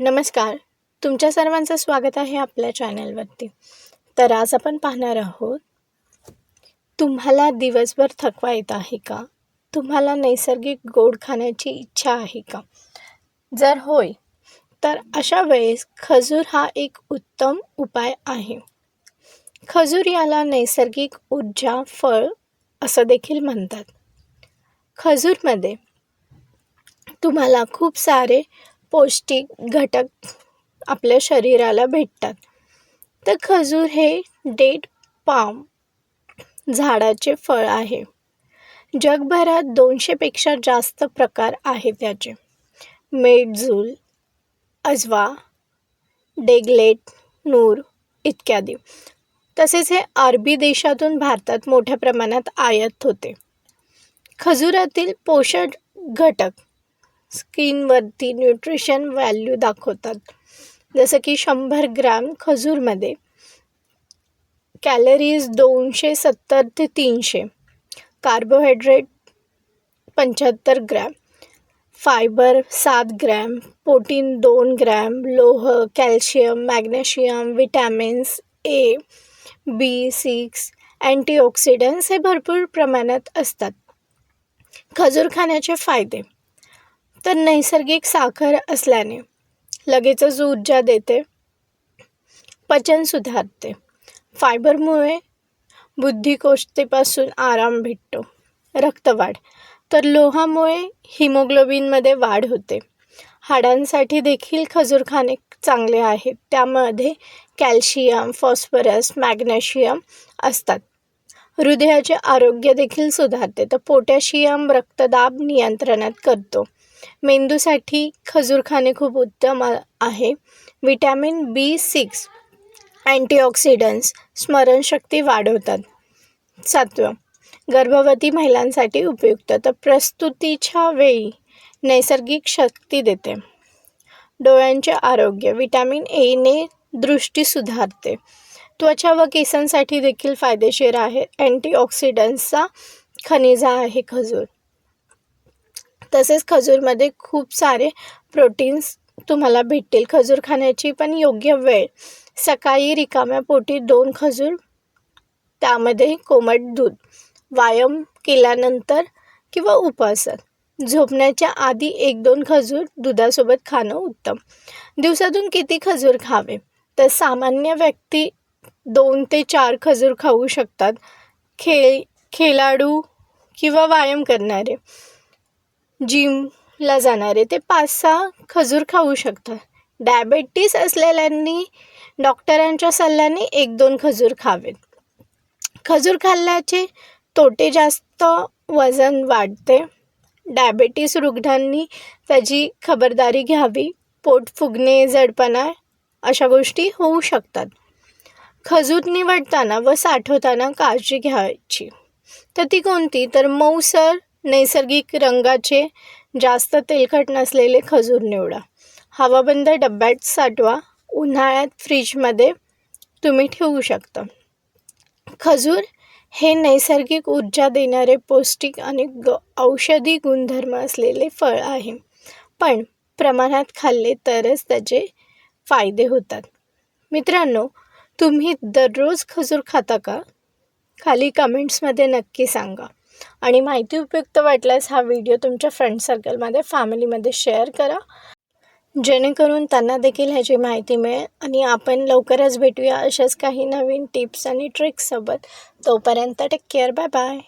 नमस्कार. तुमच्या सर्वांचं स्वागत आहे आपल्या चॅनलवरती. तर आज आपण पाहणार आहोत तुम्हाला दिवसभर थकवा येत आहे का? तुम्हाला नैसर्गिक गोड खाण्याची इच्छा आहे का? जर होय तर अशा वेळेस खजूर हा एक उत्तम उपाय आहे. खजूर याला नैसर्गिक ऊर्जा फळ असं देखील म्हणतात. खजूरमध्ये तुम्हाला खूप सारे पौष्टिक घटक आपल्या शरीराला भेटतात. तर खजूर हे डेट पाम झाडाचे फळ आहे. जगभरात दोनशेपेक्षा जास्त प्रकार आहेत त्याचे. मेडझूल अजवा डेगलेट नूर इत्यादी. तसेच हे अरबी देशातून भारतात मोठ्या प्रमाणात आयात होते. खजुरातील पोषक घटक स्किनवरती न्यूट्रिशन व्हॅल्यू दाखवतात. जसं की शंभर ग्रॅम खजूरमध्ये कॅलरीज दोनशे सत्तर ते तीनशे. कार्बोहायड्रेट पंच्याहत्तर ग्रॅम. फायबर सात ग्रॅम. प्रोटीन दोन ग्रॅम. लोह calcium magnesium vitamins A B six. Antioxidants हे भरपूर प्रमाणात असतात. खजूर खाण्याचे फायदे. तर नैसर्गिक साखर असल्याने लगेचच ऊर्जा देते. पचन सुधारते. फायबरमुळे बुद्धिकोष्ठतेपासून आराम भेटतो. रक्तवाढ. तर लोहामुळे हिमोग्लोबिनमध्ये वाढ होते. हाडांसाठी देखील खजूर खाणे चांगले आहे त्यामध्ये कॅल्शियम फॉस्फरस मॅग्नेशियम असतात. हृदयाचे आरोग्य देखील सुधारते. तर पोटॅशियम रक्तदाब नियंत्रणात करतो. मेंदूसाठी खजूर खाणे खूप उत्तम आहे. विटॅमिन बी सिक्स अँटीऑक्सिडंट्स स्मरणशक्ती वाढवतात. सातवं गर्भवती महिलांसाठी उपयुक्त तर प्रस्तुतीच्या वेळी नैसर्गिक शक्ती देते. डोळ्यांचे आरोग्य विटॅमिन एने दृष्टी सुधारते. त्वचा व केसांसाठी देखील फायदेशीर आहे. अँटीऑक्सिडंट्सचा खनिजा आहे खजूर. तसेच खजूरमध्ये खूप सारे प्रोटीन्स तुम्हाला भेटतील. खजूर खाण्याची पण योग्य वेळ. सकाळी रिकाम्या पोटी दोन खजूर त्यामध्ये कोमट दूध व्यायाम केल्यानंतर किंवा उपवासात झोपण्याच्या आधी एक दोन खजूर दुधासोबत खाणं उत्तम. दिवसातून किती खजूर खावे? तर सामान्य व्यक्ती दोन ते चार खजूर खाऊ शकतात. खेळ खेळाडू किंवा व्यायाम करणारे. जिमला जाणारे ते पाच सहा खजूर खाऊ शकतात. डायबेटीस असलेल्यांनी डॉक्टरांच्या सल्ल्याने एक दोन खजूर खावेत. खजूर खाल्ल्याचे तोटे जास्त वजन वाढते. डायबेटीस रुग्णांनी त्याची खबरदारी घ्यावी. पोट फुगणे जडपणा अशा गोष्टी होऊ शकतात. खजूर निवडताना व साठवताना काळजी घ्यायची. तर ती कोणती? तर मऊसर नैसर्गिक रंगाचे जास्त तेलकट नसलेले खजूर निवडा. हवाबंद डब्यात साठवा उन्हाळ्यात फ्रीजमध्ये तुम्ही ठेवू शकता. खजूर हे नैसर्गिक ऊर्जा देणारे पौष्टिक आणि ग औषधी गुणधर्म असलेले फळ आहे. पण प्रमाणात खाल्ले तरच त्याचे फायदे होतात. मित्रांनो तुम्ही दररोज खजूर खाता का? खाली कमेंट्समध्ये नक्की सांगा. आणि माहिती उपयुक्त वाटल्यास हा व्हिडिओ तुमच्या फ्रेंड सर्कलमध्ये फॅमिलीमध्ये शेअर करा. जेणेकरून त्यांना देखील ह्याची माहिती मिळेल आणि आपण लवकरच भेटूया अशाच काही नवीन टिप्स आणि ट्रिक्ससोबत तोपर्यंत टेक केअर बाय बाय